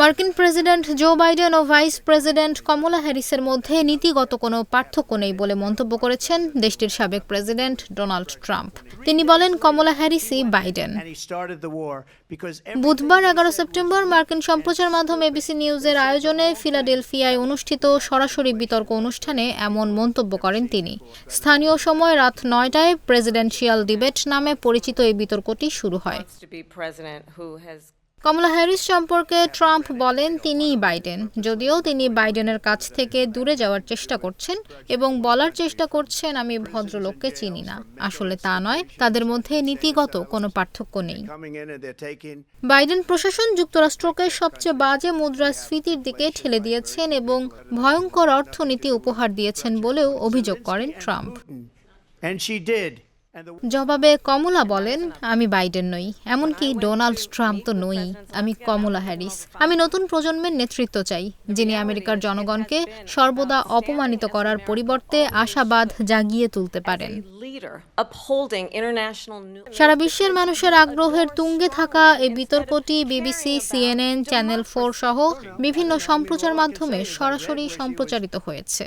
মার্কিন president Joe Biden ও vice president কমলা হ্যারিসের মধ্যে নীতিগত কোনো পার্থক্য নেই বলে মন্তব্য করেছেন দেশটির সাবেক প্রেসিডেন্ট ডোনাল্ড ট্রাম্প। তিনি বলেন কমলা হ্যারিসই বাইডেন। বুধবার এগারো সেপ্টেম্বর মার্কিন সম্প্রচার মাধ্যম এবিসি নিউজের আয়োজনে ফিলাডেলফিয়ায় অনুষ্ঠিত সরাসরি বিতর্ক অনুষ্ঠানে এমন মন্তব্য করেন তিনি। স্থানীয় সময় রাত নয়টায় প্রেসিডেন্সিয়াল ডিবেট নামে পরিচিত এই বিতর্কটি শুরু হয়। কমলা হ্যারিস সম্পর্কে ট্রাম্প বলেন তিনিই বাইডেন। যদিও তিনি বাইডেনের কাছ থেকে দূরে যাওয়ার চেষ্টা করছেন এবং বলার চেষ্টা করছেন, আমি ভদ্রলোককে চিনি না। আসলে তা নয়, তাদের মধ্যে নীতিগত কোনো পার্থক্য নেই। বাইডেন প্রশাসন যুক্তরাষ্ট্রকে সবচেয়ে বাজে মুদ্রাস্ফীতির দিকে ঠেলে দিয়েছেন এবং ভয়ঙ্কর অর্থনীতি উপহার দিয়েছেন বলেও অভিযোগ করেন ট্রাম্প। And she did. জবাবে কমলা বলেন, আমি বাইডেন নই, এমনকি ডোনাল্ড ট্রাম্প তো নই, আমি কমলা হ্যারিস। আমি নতুন প্রজন্মের নেতৃত্ব চাই, যিনি আমেরিকার জনগণকে সর্বদা অপমানিত করার পরিবর্তে আশাবাদ জাগিয়ে তুলতে পারেন। সারা বিশ্বের মানুষের আগ্রহের তুঙ্গে থাকা এই বিতর্কটি বিবিসি, সিএনএন, চ্যানেল ফোর সহ বিভিন্ন সম্প্রচার মাধ্যমে সরাসরি সম্প্রচারিত হয়েছে।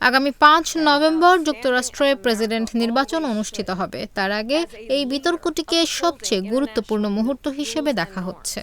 আগামী পাঁচ নভেম্বর যুক্তরাষ্ট্রে প্রেসিডেন্ট নির্বাচন অনুষ্ঠিত হবে। তার আগে এই বিতর্কটিকে সবচেয়ে গুরুত্বপূর্ণ মুহূর্ত হিসেবে দেখা হচ্ছে।